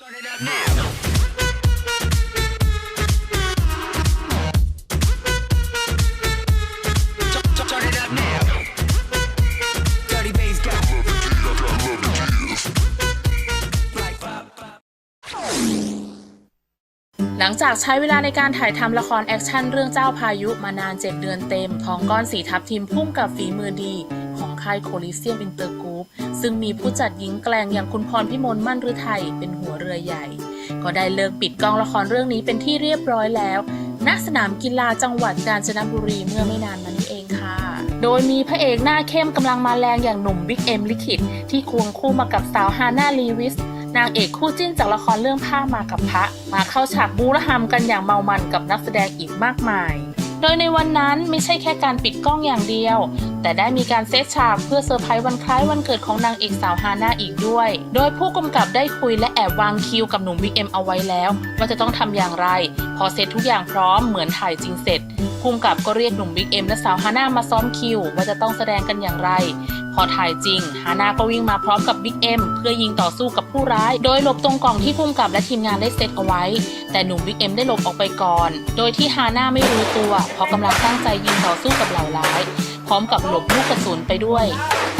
หลังจากใช้เวลาในการถ่ายทำละครแอคชั่นเรื่องเจ้าพายุมานาน 7 เดือนเต็ม ทองก้อนสีทับทีมพุ่มกับฝีมือดี ของค่ายโคลิเซียมอินเตอร์กรุ๊ปซึ่งมีผู้จัดหญิงแกลงอย่างคุณพรพิมลมั่นฤทัยเป็นหัวเรือใหญ่ ก็ได้เลิกปิดกองละครเรื่องนี้เป็นที่เรียบร้อยแล้ว ณสนามกีฬาจังหวัดกาญจนบุรีเมื่อไม่นานมานี้เองค่ะ โดยมีพระเอกหน้าเข้มกำลังมาแรงอย่างหนุ่มบิ๊กเอ็มลิขิตที่ควงคู่มากับสาวฮาน่าลีวิสนางเอกคู่จิ้นจากละครเรื่องผ้ามากับพระ มาเข้าฉากบูระหำกันอย่างเมามันกับนักแสดงอีกมากมาย โดยในวันนั้นไม่ใช่แค่การปิดกล้องอย่างเดียว แต่ได้มีการเซตฉากเพื่อเซอร์ไพรส์วันคล้ายวันเกิดของนางเอกสาวฮาน่าอีกด้วย โดยผู้กำกับได้คุยและแอบวางคิวกับหนุ่มวิกเอ็มเอาไว้แล้ว ว่าจะต้องทำอย่างไร พอเซตทุกอย่างพร้อมเหมือนถ่ายจริงเสร็จผู้กำกับก็เรียกหนุ่มบิ๊กเอ็มและสาวฮาน่ามาซ้อมคิว ว่าจะต้องแสดงกันอย่างไร พอถ่ายจริง ฮาน่าก็วิ่งมาพร้อมกับบิ๊กเอ็มเพื่อยิงต่อสู้กับผู้ร้าย โดยหลบตรงกล่องที่พุ่มกับและทีมงานได้เซตเอาไว้ แต่หนุ่มบิ๊กเอ็มได้หลบออกไปก่อน โดยที่ฮาน่าไม่รู้ตัวเพราะกำลังตั้งใจยิงต่อสู้กับเหล่าร้าย พร้อมกับหลบลูกกระสุนไปด้วย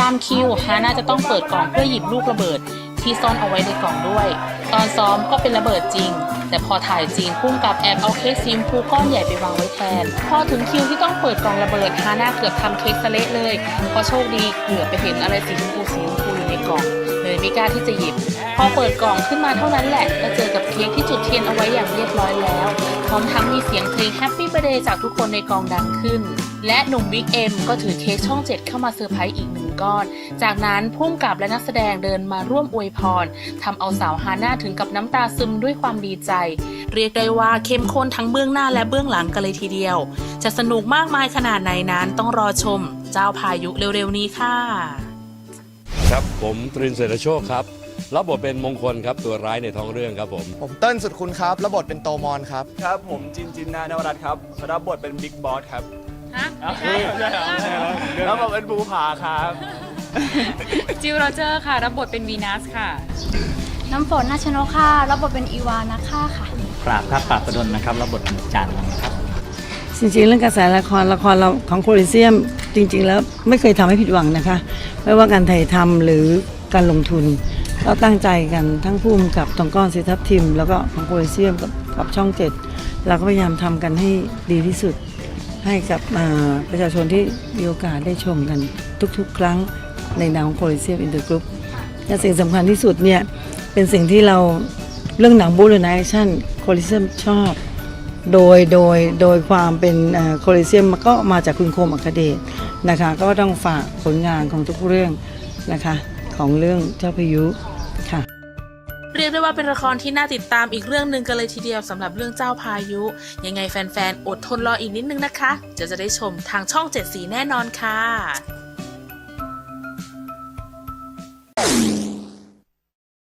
ตามคิวฮาน่าจะต้องเปิดกล่องเพื่อหยิบลูกระเบิด ที่ซ่อนเอาไว้ในกล่องด้วย ตอนซ้อมก็เป็นระเบิดจริง แต่พอถ่ายจริงพุ่มกับแอบเอาเค้กซีมพูก้อนใหญ่ไปวางไว้แทน พอถึงคิวที่ต้องเปิดกล่องระเบิดฮาน่าเกือบทำเค้กสะเละเลยเพราะโชคดีเกือไปเห็นอะไรสีชมพูสีชมพูอยู่ในกล่องเลยไม่กล้าที่จะหยิบ พอเปิดกล่องขึ้นมาเท่านั้นแหละก็เจอกับเค้กที่จุดเทียนเอาไว้อย่างเรียบร้อยแล้วพร้อมทั้งมีเสียงเพลง Happy Birthday จากทุกคนในกองดังขึ้น และหนุ่มบิ๊กเอ็มก็ถือเค้กช่อง7เข้ามาเซอร์ไพรส์อีก ก้อน จากนั้นพุ่มกับและนักแสดงเดินมาร่วมอวยพรทำเอาสาวฮาน่าถึงกับน้ำตาซึมด้วยความดีใจ เรียกได้ว่าเข้มข้นทั้งเบื้องหน้าและเบื้องหลังกันเลยทีเดียว จะสนุกมากมายขนาดไหนนั้นต้องรอชม เจ้าพายุเร็วๆนี้ค่ะ ครับผมตรินเศรษฐโชคครับรับบทเป็นมงคลครับตัวร้ายในท้องเรื่องครับผม ผมเติ้ลสุดคุณครับระบทเป็นโตมอนครับ ครับผมจินจินนานวรัตน์ครับรับบทเป็นบิ๊กบอสครับ ฮะแล้วบทเป็นภูผาครับ จิวโรเจอร์ค่ะ รับบทเป็นวีนัสค่ะ น้ำฝนนาชนกค่ะ รับบทเป็นอีวานะค่ะค่ะ ปราบครับปราบประดนนะครับ รับบทเป็นจานครับ จริงๆ เรื่องกระแสละครละครเราของโคลิเซียมจริง ๆ แล้วไม่เคยทำให้ผิดหวังนะคะ ไม่ว่าการถ่ายทำหรือการลงทุนเราตั้งใจกันทั้งภูมิกับตองก้อนสิทับทิม แล้วก็ของโคลิเซียมกับกับช่องเจ็ดเราก็พยายามทำกันให้ดีที่สุด ให้กับประชาชนที่มีโอกาสได้ชมกันทุกๆ ครั้งในนามของโคลิเซียมอินเตอร์กรุ๊ปและสิ่งสำคัญที่สุดเนี่ยเป็นสิ่งที่เราเรื่องหนังบูรือหนังแอคชั่นโคลิเซียมชอบ โดยโดยโดยความเป็นโคลิเซียมก็มาจากคุณโคมอัคเดชนะคะ ก็ต้องฝากผลงานของทุกเรื่องนะคะของเรื่องเจ้าพายุ กได้ว่าเป็นละครที่น่าติดตามอีกเรื่องหนึ่งกันเลยทีเดียวสำหรับเรื่องเจ้าพายุ ยังไงแฟนๆ อดทนรออีกนิดนึงนะคะ จะจะได้ชมทางช่อง7สีแน่นอนค่ะ